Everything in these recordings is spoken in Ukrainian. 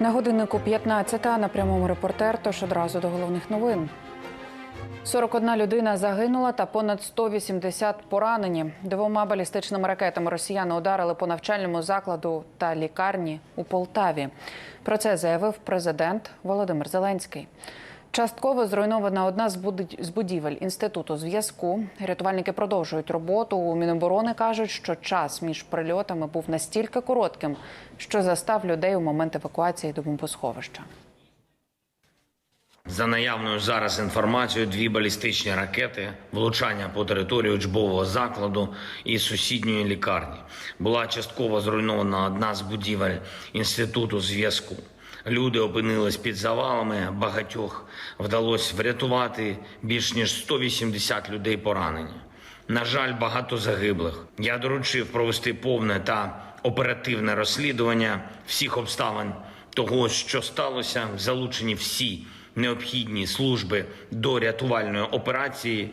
На годиннику 15 на прямому репортер, тож одразу до головних новин. 41 людина загинула та понад 180 поранені. Двома балістичними ракетами росіяни ударили по навчальному закладу та лікарні у Полтаві. Про це заявив президент Володимир Зеленський. Частково зруйнована одна з будівель інституту зв'язку. Рятувальники продовжують роботу. У Міноборони кажуть, що час між прильотами був настільки коротким, що застав людей у момент евакуації до бомбосховища. За наявною зараз інформацією, дві балістичні ракети, влучання по території учбового закладу і сусідньої лікарні. Була частково зруйнована одна з будівель інституту зв'язку. Люди опинились під завалами. Багатьох вдалося врятувати більш ніж 180 людей поранені. На жаль, багато загиблих. Я доручив провести повне та оперативне розслідування всіх обставин того, що сталося, залучені всі необхідні служби до рятувальної операції.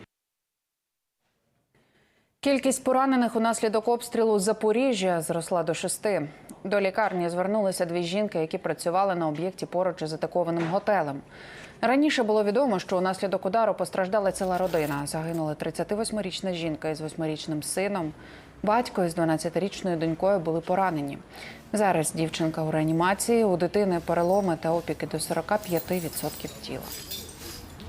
Кількість поранених унаслідок обстрілу Запоріжжя зросла до шести. До лікарні звернулися дві жінки, які працювали на об'єкті поруч із атакованим готелем. Раніше було відомо, що унаслідок удару постраждала ціла родина. Загинула 38-річна жінка із 8-річним сином. Батько із 12-річною донькою були поранені. Зараз дівчинка у реанімації. У дитини переломи та опіки до 45% тіла.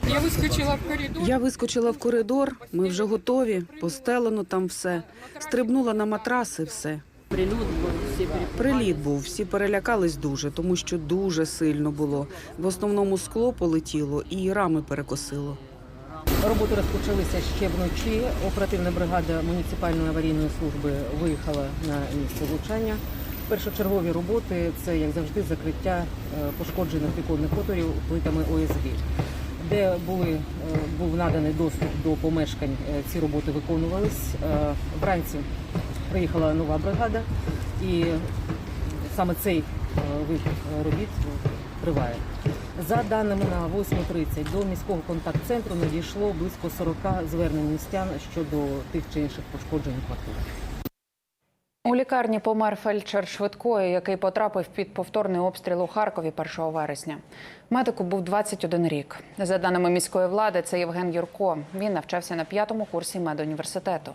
Я вискочила в коридор. Я вискочила в коридор, ми вже готові, постелено там все. Стрибнула на матрас і все. Прилюд був, всі Приліт був, всі перелякались дуже, тому що дуже сильно було. В основному скло полетіло і рами перекосило. Роботи розпочалися ще вночі. Оперативна бригада муніципальної аварійної служби виїхала на місце влучання. Першочергові роботи це, як завжди, закриття е, пошкоджених віконних отворів плитами ОСБ. Де були, е, був наданий доступ до помешкань, е, ці роботи виконувались. Е, Вранці приїхала нова бригада, і саме цей вид робіт триває. За даними на 8.30 до міського контакт-центру надійшло близько 40 звернень містян щодо тих чи інших пошкоджень квартир. У лікарні помер фельдшер швидкої, який потрапив під повторний обстріл у Харкові 1 вересня. Медику був 21 рік. За даними міської влади, це Євген Юрко. Він навчався на п'ятому курсі медуніверситету.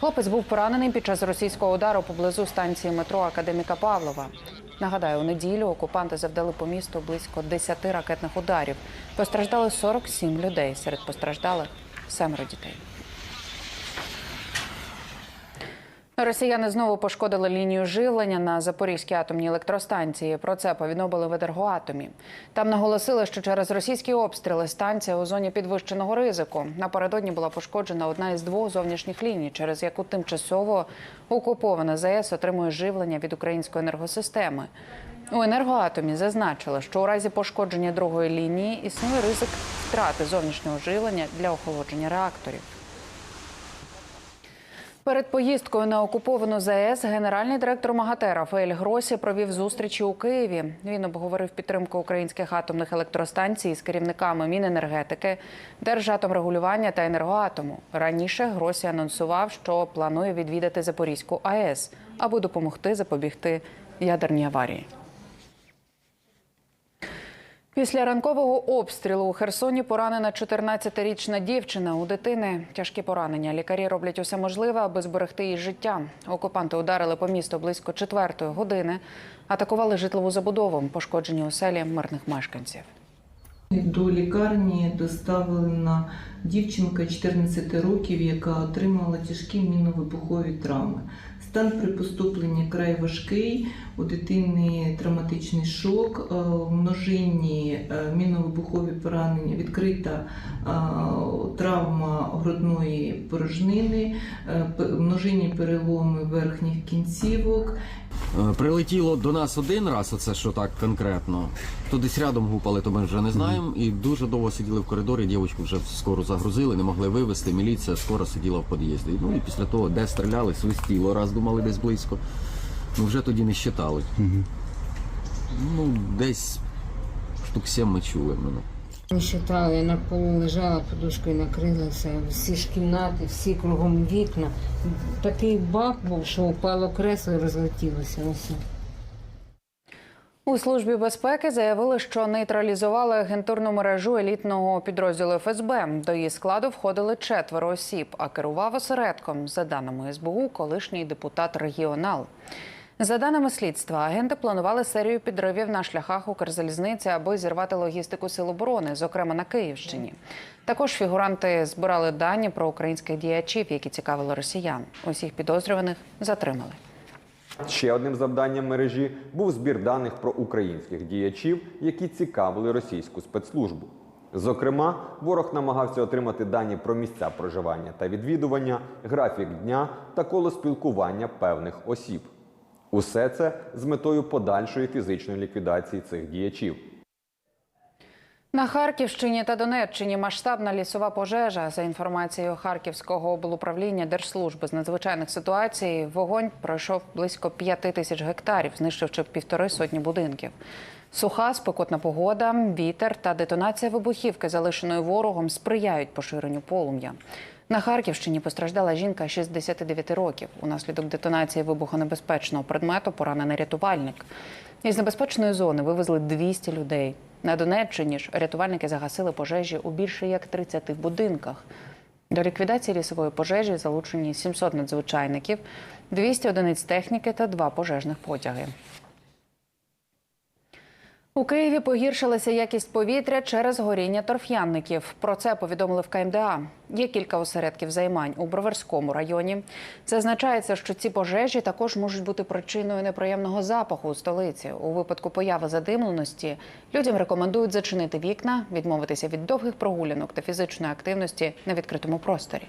Хлопець був поранений під час російського удару поблизу станції метро Академіка Павлова. Нагадаю, у неділю окупанти завдали по місту близько 10 ракетних ударів. Постраждали 47 людей. Серед постраждалих семеро дітей. Росіяни знову пошкодили лінію живлення на Запорізькій атомній електростанції. Про це повідомили в Енергоатомі. Там наголосили, що через російські обстріли станція у зоні підвищеного ризику. Напередодні була пошкоджена одна із двох зовнішніх ліній, через яку тимчасово окупована ЗАЕС отримує живлення від української енергосистеми. У енергоатомі зазначили, що у разі пошкодження другої лінії існує ризик втрати зовнішнього живлення для охолодження реакторів. Перед поїздкою на окуповану ЗАЕС генеральний директор МАГАТЕ Рафаель Гросі провів зустрічі у Києві. Він обговорив підтримку українських атомних електростанцій з керівниками Міненергетики, Держатомрегулювання та енергоатому. Раніше Гросі анонсував, що планує відвідати Запорізьку АЕС, аби допомогти запобігти ядерній аварії. Після ранкового обстрілу у Херсоні поранена 14-річна дівчина. У дитини тяжкі поранення. Лікарі роблять усе можливе, аби зберегти її життя. Окупанти ударили по місту близько четвертої години, атакували житлову забудову, пошкоджені оселі мирних мешканців. До лікарні доставлена дівчинка 14 років, яка отримала тяжкі мінно-вибухові травми. Стан при поступленні край важкий, у дитини травматичний шок, е, множинні міновибухові поранення, відкрита е, травма грудної порожнини, е, множинні переломи верхніх кінцівок, Е, Прилетіло до нас один раз, оце що так конкретно. То десь рядом гупали, то ми вже не знаємо. І дуже довго сиділи в коридорі, дівчинку вже скоро загрузили, не могли вивезти. Міліція скоро сиділа в під'їзді. Ну і після того, де стріляли, свистіло, раз думали десь близько. Ну вже тоді не щитали. Ну, десь штук сім ми чули мене. Ми считали, я на полу лежала, подушкою накрилася, всі ж кімнати, всі кругом вікна. Такий бах був, що упало кресло і розлетілося. Усе. У службі безпеки заявили, що нейтралізували агентурну мережу елітного підрозділу ФСБ. До її складу входили четверо осіб, а керував осередком, за даними СБУ, колишній депутат регіонал. За даними слідства, агенти планували серію підривів на шляхах Укрзалізниці, аби зірвати логістику сил оборони, зокрема на Київщині. Також фігуранти збирали дані про українських діячів, які цікавили росіян. Усіх підозрюваних затримали. Ще одним завданням мережі був збір даних про українських діячів, які цікавили російську спецслужбу. Зокрема, ворог намагався отримати дані про місця проживання та відвідування, графік дня та коло спілкування певних осіб. Усе це з метою подальшої фізичної ліквідації цих діячів. На Харківщині та Донеччині масштабна лісова пожежа. За інформацією Харківського облуправління Держслужби з надзвичайних ситуацій, вогонь пройшов близько п'яти тисяч гектарів, знищивши півтори сотні будинків. Суха, спекотна погода, вітер та детонація вибухівки, залишеної ворогом, сприяють поширенню полум'я. На Харківщині постраждала жінка 69 років. Унаслідок детонації вибухонебезпечного предмету поранений рятувальник. Із небезпечної зони вивезли 200 людей. На Донеччині ж рятувальники загасили пожежі у більше як 30 будинках. До ліквідації лісової пожежі залучені 700 надзвичайників, 200 одиниць техніки та два пожежних потяги. У Києві погіршилася якість повітря через горіння торф'янників. Про це повідомили в КМДА. Є кілька осередків займань у Броварському районі. Зазначається, що ці пожежі також можуть бути причиною неприємного запаху у столиці. У випадку появи задимленості людям рекомендують зачинити вікна, відмовитися від довгих прогулянок та фізичної активності на відкритому просторі.